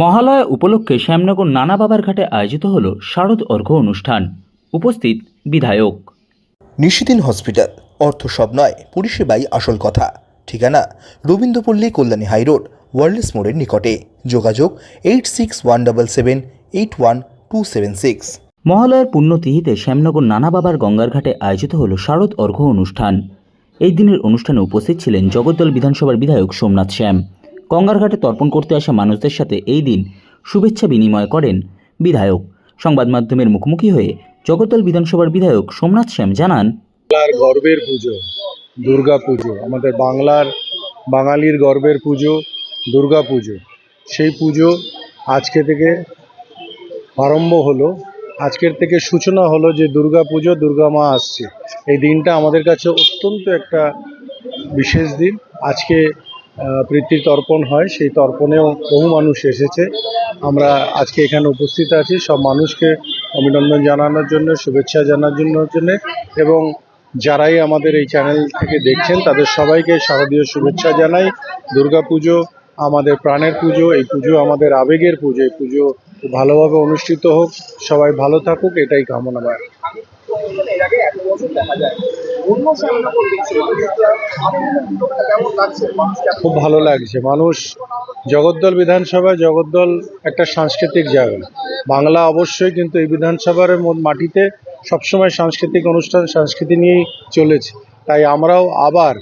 মহালয়া উপলক্ষে শ্যামনগর নানা বাবার ঘাটে আয়োজিত হল শারদ অর্ঘ্য অনুষ্ঠান। উপস্থিত বিধায়ক। নিশিদিন হসপিটাল। অর্থ সব নয় পরিষেবাই আসল কথা। ঠিকানা রবীন্দ্রপল্লী কল্যাণী হাইরোড ওয়ার্ল্ডস মোড়ের নিকটে। যোগাযোগ eight six one double seven eight one two seven six. মহালয়ার পুণ্যতিথিতে শ্যামনগর নানা বাবার গঙ্গার ঘাটে আয়োজিত হল শারদ অর্ঘ্য অনুষ্ঠান। এই দিনের অনুষ্ঠানে উপস্থিত ছিলেন জগদ্দল বিধানসভার বিধায়ক সোমনাথ শ্যাম। গঙ্গার ঘাটে তর্পণ করতে আসা মানুষদের সাথে এই দিন শুভেচ্ছা বিনিময় করেন বিধায়ক। সংবাদ মাধ্যমের মুখোমুখি হয়ে জগতল বিধানসভার বিধায়ক সোমনাথ শ্যাম জানান গর্বের পুজো, দুর্গা পুজো, আমাদের বাংলার, বাঙালির গর্বের পুজো, দুর্গা পুজো। সেই পুজো আজকে থেকে আরম্ভ হলো। আজকের থেকে সূচনা হলো যে দুর্গা পুজো, দুর্গা মা আসছে। এই দিনটা আমাদের কাছে অত্যন্ত একটা বিশেষ দিন। আজকে প্রীতির তর্পণ হয়, সেই তর্পণেও বহু মানুষ এসেছে। আমরা আজকে এখানে উপস্থিত আছি, সব মানুষকে অভিনন্দন জানানোর জন্য, শুভেচ্ছা জানার জন্য জন্য। এবং যারাই আমাদের এই চ্যানেল থেকে দেখছেন, তাদের সবাইকে শারদীয় শুভেচ্ছা জানাই। দুর্গা পুজো আমাদের প্রাণের পুজো, এই পুজো আমাদের আবেগের পুজো, এই পুজো ভালোভাবে অনুষ্ঠিত হোক, সবাই ভালো থাকুক, এটাই কামনা হয় খুব ভালো লাগছে? মানুষ জগদ্দল বিধানসভায় জগদ্দল একটা সাংস্কৃতিক জায়গা। বাংলা অবশ্যই কিন্তু এই বিধানসভার মাটিতে সবসময় সাংস্কৃতিক অনুষ্ঠান সংস্কৃতি নিয়েই চলেছে। তাই আমরাও আবার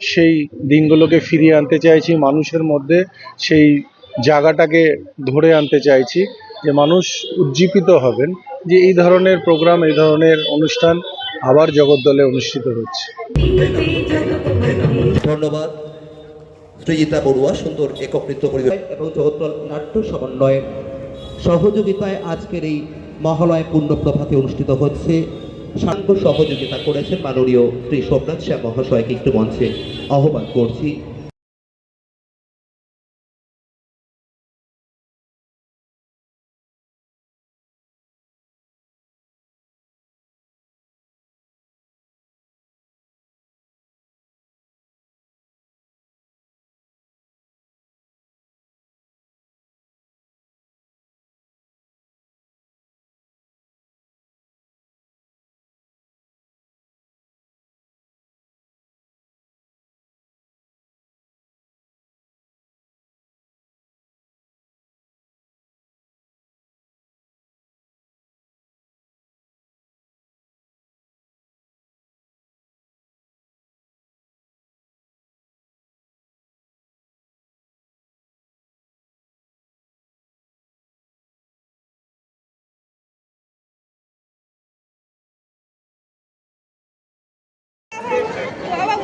সেই দিনগুলোকে ফিরিয়ে আনতে চাইছি মানুষের মধ্যে সেই জায়গাটাকে ধরে আনতে চাইছি যে মানুষ উজ্জীবিত হবেন যে এই ধরনের প্রোগ্রাম এই ধরনের অনুষ্ঠান আবার জগদ্দলে অনুষ্ঠিত হচ্ছে। ধন্যবাদ। সৃজিতা বড়ুয়া, সুন্দর একক নৃত্য পরিবেশ এবং জগদ্দল নাট্য সমন্বয়ে সহযোগিতায় আজকের এই মহালয় পূর্ণ প্রভাতে অনুষ্ঠিত হচ্ছে। সাংঘ সহযোগিতা করেছেন মাননীয় শ্রী সোমনাথ শ্যাম মহাশয়কে একটু মঞ্চে আহ্বান করছি।